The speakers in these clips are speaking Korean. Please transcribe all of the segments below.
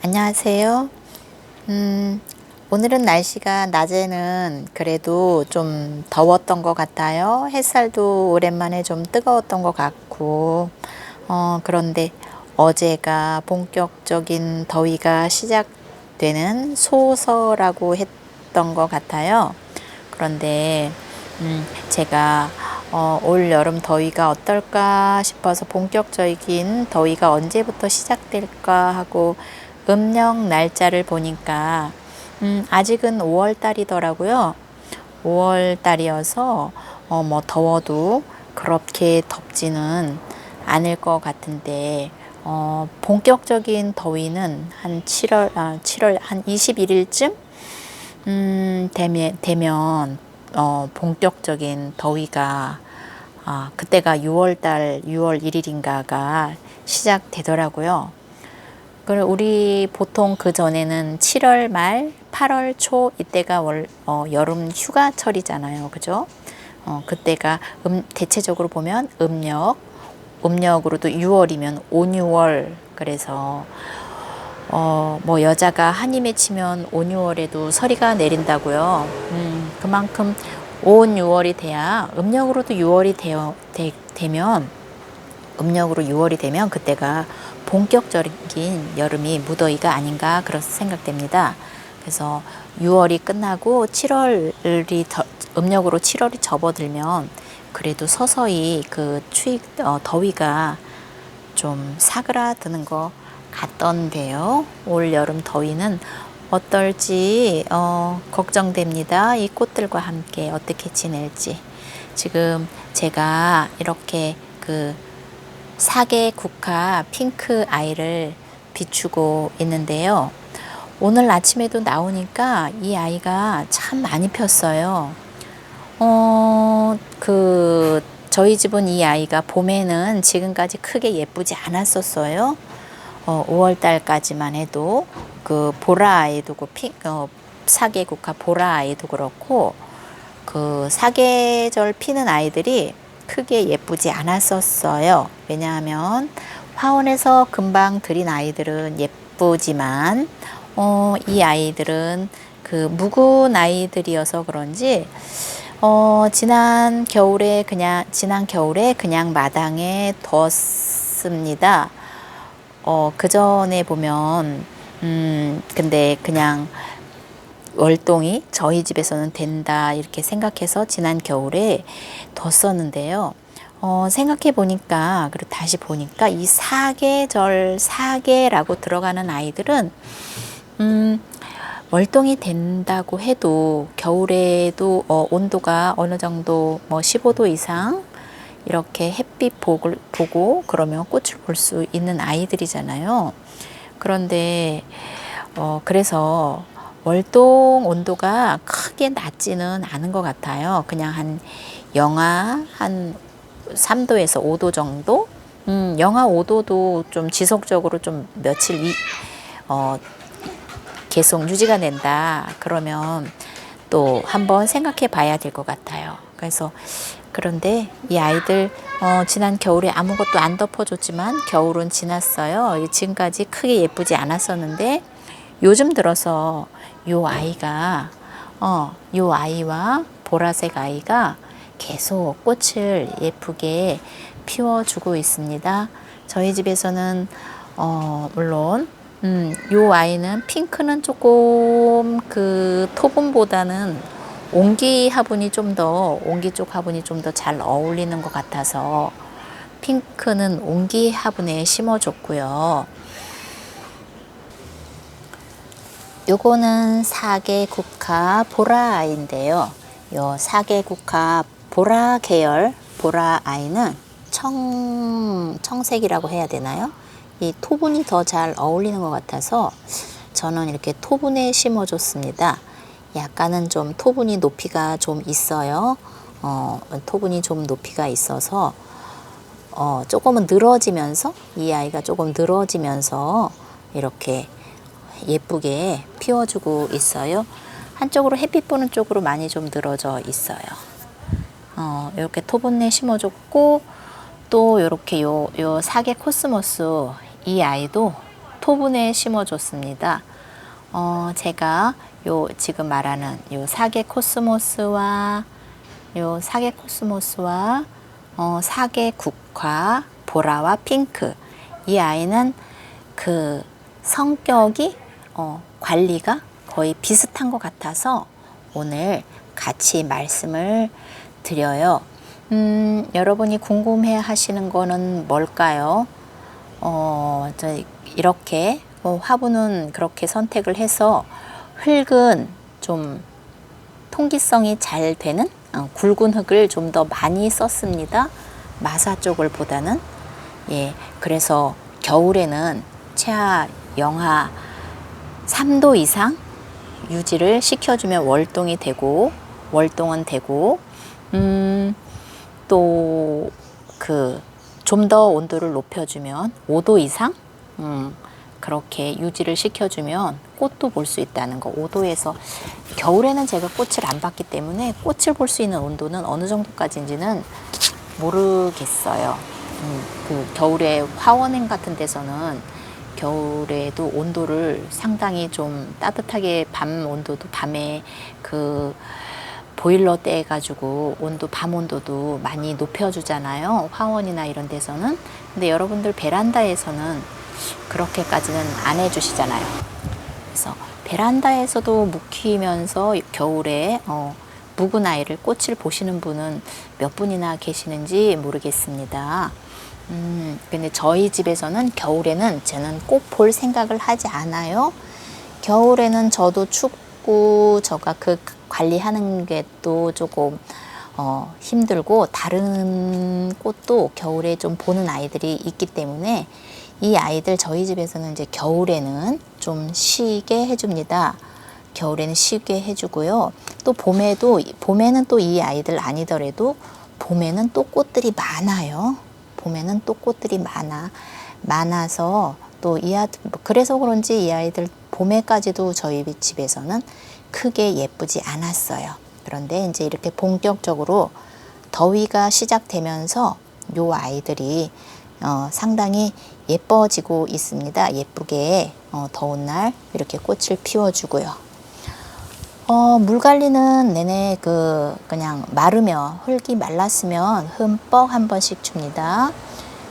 안녕하세요. 음, 오늘은 날씨가 낮에는 그래도 좀 더웠던 것 같아요. 햇살도 오랜만에 좀 뜨거웠던 것 같고, 어, 그런데 어제가 본격적인 더위가 시작되는 소서라고 했던 것 같아요. 그런데, 음, 제가 어, 올 여름 더위가 어떨까 싶어서 본격적인 더위가 언제부터 시작될까 하고 음력 날짜를 보니까 음, 아직은 5월 달이더라고요. 5월 달이어서 어, 뭐 더워도 그렇게 덥지는 않을 것 같은데 어, 본격적인 더위는 한 7월 아, 7월 한 21일쯤 음, 되면, 되면 어, 본격적인 더위가 아, 그때가 6월 달 6월 1일인가가 시작되더라고요. 그리고 우리 보통 그 전에는 7월 말, 8월 초 이때가 월, 어, 여름 휴가철이잖아요, 그죠? 어, 그때가 음, 대체적으로 보면 음력, 음력으로도 6월이면 온유월 그래서 어, 뭐 여자가 한이 맺히면 온 6월에도 서리가 내린다고요. 음, 그만큼 온 6월이 돼야 음력으로도 6월이 되어, 되, 되면 음력으로 6월이 되면 그때가 본격적인 여름이 무더위가 아닌가 그렇게 생각됩니다. 그래서 6월이 끝나고 7월이 더, 음력으로 7월이 접어들면 그래도 서서히 그 추위 어, 더위가 좀 사그라드는 것 같던데요. 올 여름 더위는 어떨지 어, 걱정됩니다. 이 꽃들과 함께 어떻게 지낼지. 지금 제가 이렇게 그 사계 국화 핑크 아이를 비추고 있는데요. 오늘 아침에도 나오니까 이 아이가 참 많이 폈어요. 어, 그, 저희 집은 이 아이가 봄에는 지금까지 크게 예쁘지 않았었어요. 어, 5월 달까지만 해도 그 보라 아이도 그 피, 어, 사계국화 보라 아이도 그렇고 그 사계절 피는 아이들이 크게 예쁘지 않았었어요. 왜냐하면 화원에서 금방 들인 아이들은 예쁘지만 어, 이 아이들은 그 묵은 아이들이어서 그런지 어, 지난 겨울에 그냥 지난 겨울에 그냥 마당에 뒀습니다. 어, 그 전에 보면, 음, 근데 그냥 월동이 저희 집에서는 된다 이렇게 생각해서 지난 겨울에 뒀었는데요. 어, 생각해 보니까, 그리고 다시 보니까 이 사계절, 사계라고 들어가는 아이들은, 음, 월동이 된다고 해도 겨울에도 어, 온도가 어느 정도 뭐 15도 이상 이렇게 햇빛 보고, 보고 그러면 꽃을 볼 수 있는 아이들이잖아요. 그런데 어, 그래서 월동 온도가 크게 낮지는 않은 것 같아요. 그냥 한 영하 한 3도에서 5도 정도? 음, 영하 5도도 좀 지속적으로 좀 며칠 이, 어, 계속 유지가 된다. 그러면 또 한번 생각해 봐야 될 것 같아요. 그래서 그런데 이 아이들 어, 지난 겨울에 아무것도 안 덮어줬지만 겨울은 지났어요. 지금까지 크게 예쁘지 않았었는데 요즘 들어서 요 아이가 어, 요 아이와 보라색 아이가 계속 꽃을 예쁘게 피워주고 있습니다. 저희 집에서는 어, 물론 음, 요 아이는 핑크는 조금 그 토분보다는 옹기 화분이 좀 더 옹기 쪽 화분이 좀 더 잘 어울리는 것 같아서 핑크는 옹기 화분에 심어줬고요. 요거는 사계 국화 보라 아이인데요. 요 사계 국화 보라 계열 보라 아이는 청 청색이라고 해야 되나요? 이 토분이 더 잘 어울리는 것 같아서 저는 이렇게 토분에 심어줬습니다. 약간은 좀 토분이 높이가 좀 있어요. 어, 토분이 좀 높이가 있어서 어, 조금은 늘어지면서 이 아이가 조금 늘어지면서 이렇게 예쁘게 피워주고 있어요. 한쪽으로 햇빛 보는 쪽으로 많이 좀 늘어져 있어요. 어, 이렇게 토분에 심어줬고 또 이렇게 요, 요 사계 코스모스 이 아이도 토분에 심어줬습니다. 어, 제가 요 지금 말하는 요 사계 코스모스와 요 사계 코스모스와 어, 사계 국화 보라와 핑크 이 아이는 그 성격이 어, 관리가 거의 비슷한 것 같아서 오늘 같이 말씀을 드려요. 음, 여러분이 궁금해 하시는 거는 뭘까요? 어, 저 이렇게 어, 화분은 그렇게 선택을 해서 흙은 좀 통기성이 잘 되는 어, 굵은 흙을 좀 더 많이 썼습니다. 마사 쪽을 보다는 예, 그래서 겨울에는 최하 영하 3도 이상 유지를 시켜주면 월동이 되고 월동은 되고 음, 또 그 좀 더 온도를 높여주면 5도 이상 음, 그렇게 유지를 시켜주면 꽃도 볼 수 있다는 거. 5도에서 겨울에는 제가 꽃을 안 봤기 때문에 꽃을 볼 수 있는 온도는 어느 정도까지인지는 모르겠어요. 음, 그 겨울에 화원행 같은 데서는 겨울에도 온도를 상당히 좀 따뜻하게 밤 온도도 밤에 그 보일러 떼 가지고 온도 밤 온도도 많이 높여주잖아요. 화원이나 이런 데서는. 근데 여러분들 베란다에서는 그렇게까지는 안 해주시잖아요. 그래서 베란다에서도 묵히면서 겨울에 어, 묵은 아이를 꽃을 보시는 분은 몇 분이나 계시는지 모르겠습니다. 음, 근데 저희 집에서는 겨울에는 저는 꼭 볼 생각을 하지 않아요. 겨울에는 저도 춥고 저가 그 관리하는 게 또 조금 어, 힘들고 다른 꽃도 겨울에 좀 보는 아이들이 있기 때문에 이 아이들 저희 집에서는 이제 겨울에는 좀 쉬게 해줍니다. 겨울에는 쉬게 해주고요. 또 봄에도 봄에는 또 이 아이들 아니더라도 봄에는 또 꽃들이 많아요. 봄에는 또 꽃들이 많아 많아서 또 이아 그래서 그런지 이 아이들 봄에까지도 저희 집에서는 크게 예쁘지 않았어요. 그런데 이제 이렇게 본격적으로 더위가 시작되면서 요 아이들이 어, 상당히 예뻐지고 있습니다. 예쁘게 어, 더운 날 이렇게 꽃을 피워주고요. 어, 물 관리는 내내 그 그냥 마르면 흙이 말랐으면 흠뻑 한 번씩 줍니다.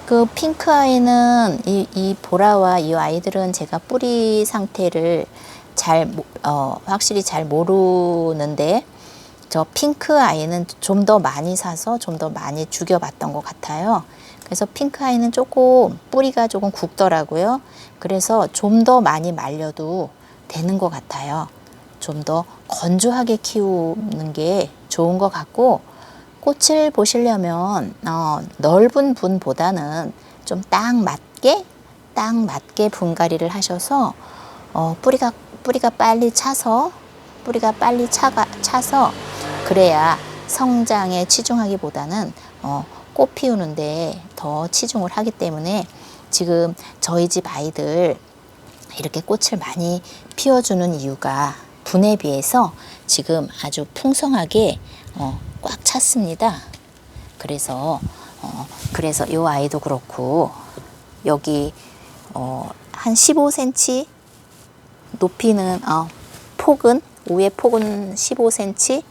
그 핑크 아이는 이, 이 보라와 이 아이들은 제가 뿌리 상태를 잘 모- 어, 확실히 잘 모르는데 저 핑크 아이는 좀 더 많이 사서 좀 더 많이 죽여봤던 것 같아요. 그래서 핑크 아이는 조금 뿌리가 조금 굵더라고요. 그래서 좀 더 많이 말려도 되는 것 같아요. 좀더 건조하게 키우는 게 좋은 것 같고 꽃을 보시려면 어, 넓은 분보다는 좀 딱 맞게 딱 맞게 분갈이를 하셔서 어, 뿌리가 뿌리가 빨리 차서 뿌리가 빨리 차가 차서 그래야 성장에 치중하기보다는 어, 꽃 피우는데 더 치중을 하기 때문에 지금 저희 집 아이들 이렇게 꽃을 많이 피워주는 이유가 분에 비해서 지금 아주 풍성하게 어, 꽉 찼습니다. 그래서 어, 그래서 이 아이도 그렇고 여기 어, 한 15cm 높이는 어, 폭은 위에 폭은 15cm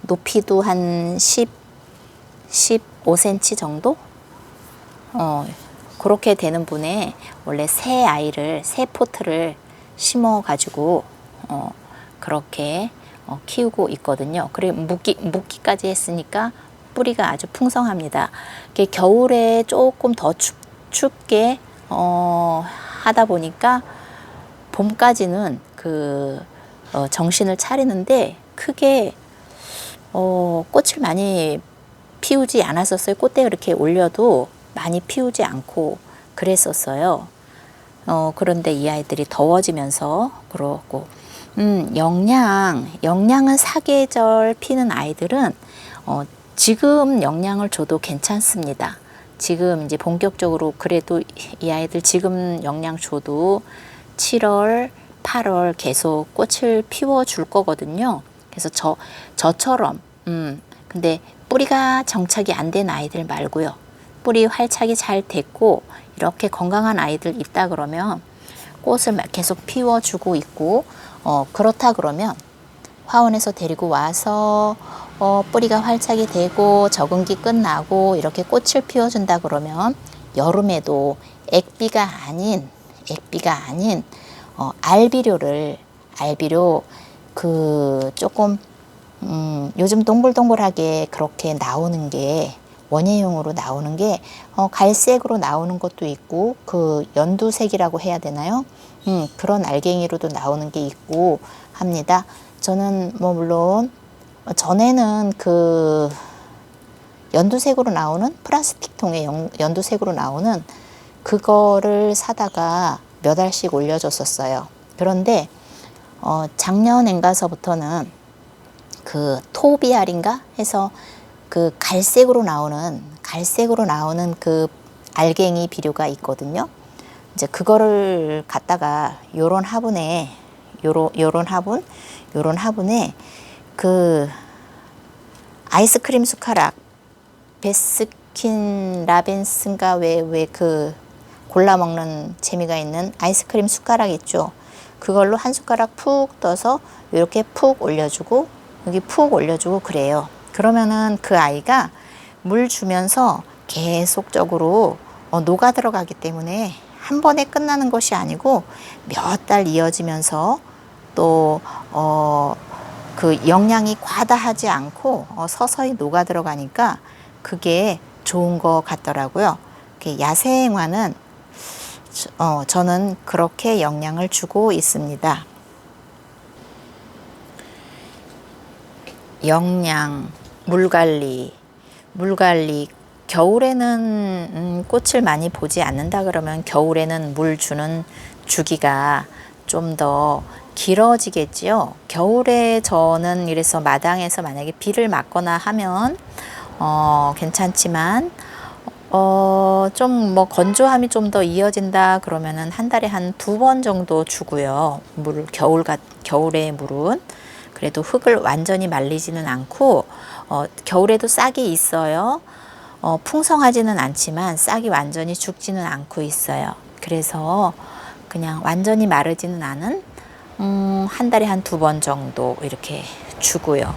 높이도 한 10, 15cm 정도 어, 그렇게 되는 분에 원래 새 아이를 새 포트를 심어 가지고 어, 그렇게 어, 키우고 있거든요. 그래 묵기 묵기까지 했으니까 뿌리가 아주 풍성합니다. 이게 겨울에 조금 더 춥, 춥게 어, 하다 보니까 봄까지는 그 어, 정신을 차리는데 크게 어, 꽃을 많이 피우지 않았었어요. 꽃대 이렇게 올려도 많이 피우지 않고 그랬었어요. 어, 그런데 이 아이들이 더워지면서 그렇고, 음, 영양, 영양은 사계절 피는 아이들은, 어, 지금 영양을 줘도 괜찮습니다. 지금 이제 본격적으로 그래도 이 아이들 지금 영양 줘도 7월, 8월 계속 꽃을 피워 줄 거거든요. 그래서 저, 저처럼, 음, 근데 뿌리가 정착이 안 된 아이들 말고요. 뿌리 활착이 잘 됐고, 이렇게 건강한 아이들 있다 그러면 꽃을 막 계속 피워주고 있고 어, 그렇다 그러면 화원에서 데리고 와서 어, 뿌리가 활착이 되고 적응기 끝나고 이렇게 꽃을 피워준다 그러면 여름에도 액비가 아닌 액비가 아닌 어, 알비료를 알비료 그 조금 음, 요즘 동글동글하게 그렇게 나오는 게 원예용으로 나오는 게 어, 갈색으로 나오는 것도 있고 그 연두색이라고 해야 되나요? 음, 그런 알갱이로도 나오는 게 있고 합니다. 저는 뭐 물론 전에는 그 연두색으로 나오는 플라스틱 통에 연- 연두색으로 나오는 그거를 사다가 몇 알씩 올려줬었어요. 그런데 어, 작년엔가서부터는 그 토비알인가 해서 그 갈색으로 나오는 갈색으로 나오는 그 알갱이 비료가 있거든요. 이제 그거를 갖다가 요런 화분에 요런 요런 화분 요런 화분에 그 아이스크림 숟가락 베스킨 라벤스인가 왜 왜 그 골라 먹는 재미가 있는 아이스크림 숟가락 있죠. 그걸로 한 숟가락 푹 떠서 이렇게 푹 올려주고 여기 푹 올려주고 그래요. 그러면은 그 아이가 물 주면서 계속적으로 어, 녹아 들어가기 때문에 한 번에 끝나는 것이 아니고 몇 달 이어지면서 또 어, 그 영양이 과다하지 않고 어, 서서히 녹아 들어가니까 그게 좋은 것 같더라고요. 이렇게 야생화는 어, 저는 그렇게 영향을 주고 있습니다. 영양, 물 관리, 물 관리. 겨울에는 음, 꽃을 많이 보지 않는다 그러면 겨울에는 물 주는 주기가 좀 더 길어지겠지요. 겨울에 저는 이래서 마당에서 만약에 비를 맞거나 하면 어, 괜찮지만 어, 좀 뭐 건조함이 좀 더 이어진다 그러면은 한 달에 한 두 번 정도 주고요. 물 겨울 같 겨울에 물은 그래도 흙을 완전히 말리지는 않고 어, 겨울에도 싹이 있어요. 어, 풍성하지는 않지만 싹이 완전히 죽지는 않고 있어요. 그래서 그냥 완전히 마르지는 않은 음, 한 달에 한 두 번 정도 이렇게 주고요.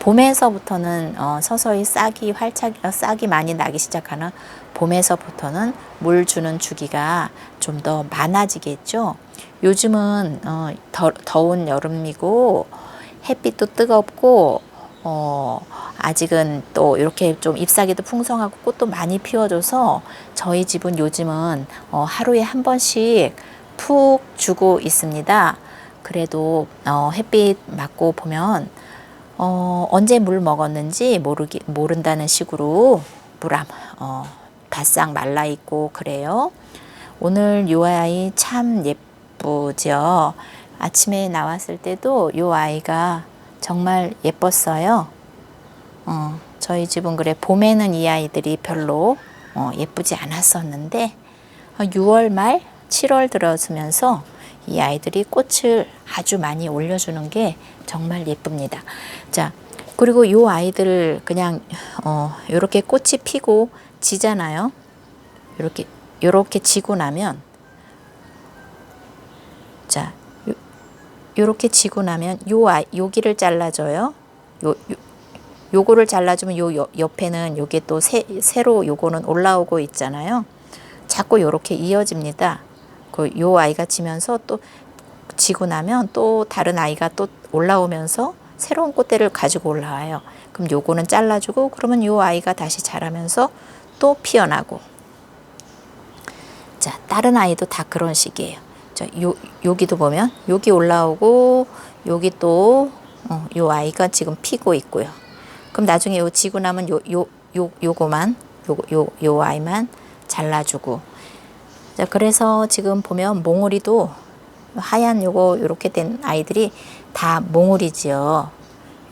봄에서부터는 어, 서서히 싹이 활착, 어, 싹이 많이 나기 시작하는 봄에서부터는 물 주는 주기가 좀 더 많아지겠죠. 요즘은 어, 더, 더운 여름이고 햇빛도 뜨겁고 어, 아직은 또 이렇게 좀 잎사귀도 풍성하고 꽃도 많이 피워줘서 저희 집은 요즘은 어, 하루에 한 번씩 푹 주고 있습니다. 그래도 어, 햇빛 맞고 보면 어, 언제 물 먹었는지 모르기, 모른다는 식으로 물안 어, 바싹 말라 있고 그래요. 오늘 요 아이 참 예쁘죠. 아침에 나왔을 때도 요 아이가 정말 예뻤어요. 어, 저희 집은 그래 봄에는 이 아이들이 별로 어, 예쁘지 않았었는데 어, 6월 말 7월 들어서면서 이 아이들이 꽃을 아주 많이 올려주는 게 정말 예쁩니다. 자 그리고 요 아이들 그냥 어, 요렇게 꽃이 피고 지잖아요. 요렇게 요렇게 지고 나면 자 요, 요렇게 지고 나면 요 아이 여기를 잘라줘요. 요, 요 요거를 잘라주면 요 여- 옆에는 요게 또 새, 새로 요거는 올라오고 있잖아요. 자꾸 요렇게 이어집니다. 그 요 아이가 지면서 또 지고 나면 또 다른 아이가 또 올라오면서 새로운 꽃대를 가지고 올라와요. 그럼 요거는 잘라주고 그러면 요 아이가 다시 자라면서 또 피어나고. 자, 다른 아이도 다 그런 식이에요. 자, 요, 여기도 보면 여기 올라오고 여기 또 어, 요 아이가 지금 피고 있고요. 그럼 나중에 요 지고 나면 요, 요, 요, 요거만, 요, 요, 요 아이만 잘라주고. 자, 그래서 지금 보면 몽우리도 하얀 요거, 요렇게 된 아이들이 다 몽우리지요.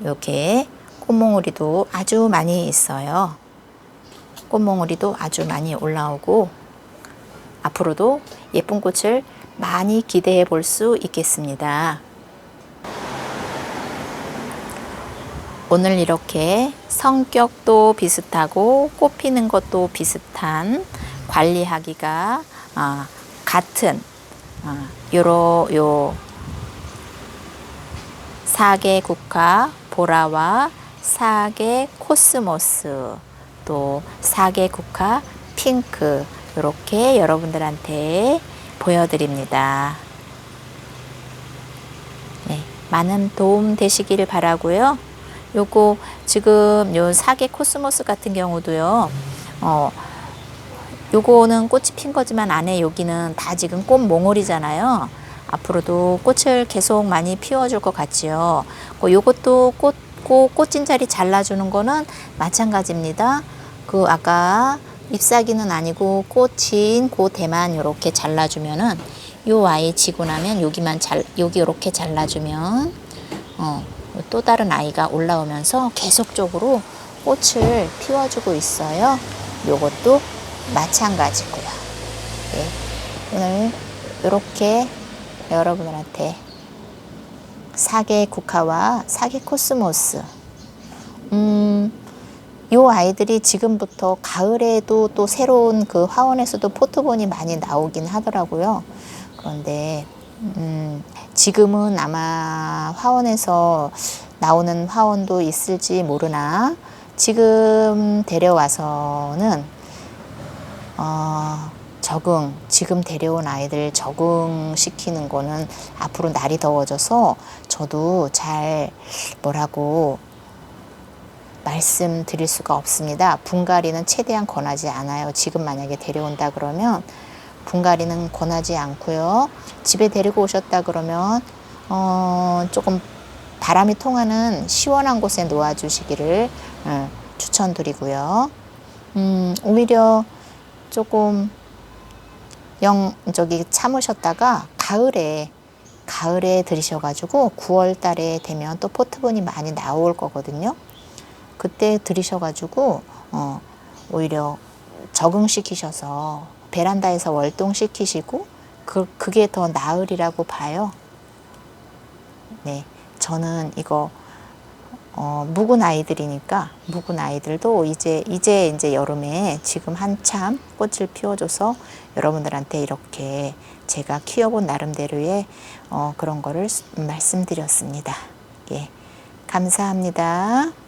이렇게 꽃몽우리도 아주 많이 있어요. 꽃몽우리도 아주 많이 올라오고, 앞으로도 예쁜 꽃을 많이 기대해 볼 수 있겠습니다. 오늘 이렇게 성격도 비슷하고 꽃 피는 것도 비슷한 관리하기가 아, 같은 아, 요로 요 사계 국화 보라와 사계 코스모스 또 사계 국화 핑크 이렇게 여러분들한테 보여드립니다. 네, 많은 도움 되시길 바라고요. 요거 지금 요 사계 코스모스 같은 경우도요. 어, 요거는 꽃이 핀 거지만 안에 여기는 다 지금 꽃 몽울이잖아요. 앞으로도 꽃을 계속 많이 피워줄 것 같지요. 그 요것도 꽃, 꽃, 꽃진 자리 잘라주는 거는 마찬가지입니다. 그 아까 잎사귀는 아니고 꽃인 그 대만 요렇게 잘라주면은 요 아이 지고 나면 여기만 잘, 여기 요렇게 잘라주면 어, 또 다른 아이가 올라오면서 계속적으로 꽃을 피워주고 있어요. 요것도 마찬가지고요. 예, 오늘 이렇게 여러분들한테 사계 국화와 사계 코스모스 음, 요 아이들이 지금부터 가을에도 또 새로운 그 화원에서도 포트본이 많이 나오긴 하더라고요. 그런데 음, 지금은 아마 화원에서 나오는 화원도 있을지 모르나 지금 데려와서는 어, 적응, 지금 데려온 아이들 적응시키는 거는 앞으로 날이 더워져서 저도 잘 뭐라고 말씀드릴 수가 없습니다. 분갈이는 최대한 권하지 않아요. 지금 만약에 데려온다 그러면 분갈이는 권하지 않고요. 집에 데리고 오셨다 그러면 어, 조금 바람이 통하는 시원한 곳에 놓아주시기를 음, 추천드리고요. 음, 오히려 조금 영 저기 참으셨다가 가을에 가을에 들이셔가지고 9월 달에 되면 또 포트본이 많이 나올 거거든요. 그때 들이셔가지고 어, 오히려 적응시키셔서 베란다에서 월동시키시고 그, 그게 더 나으리라고 봐요. 네, 저는 이거 어, 묵은 아이들이니까 묵은 아이들도 이제 이제 이제 여름에 지금 한참 꽃을 피워줘서 여러분들한테 이렇게 제가 키워본 나름대로의 어, 그런 거를 말씀드렸습니다. 예, 감사합니다.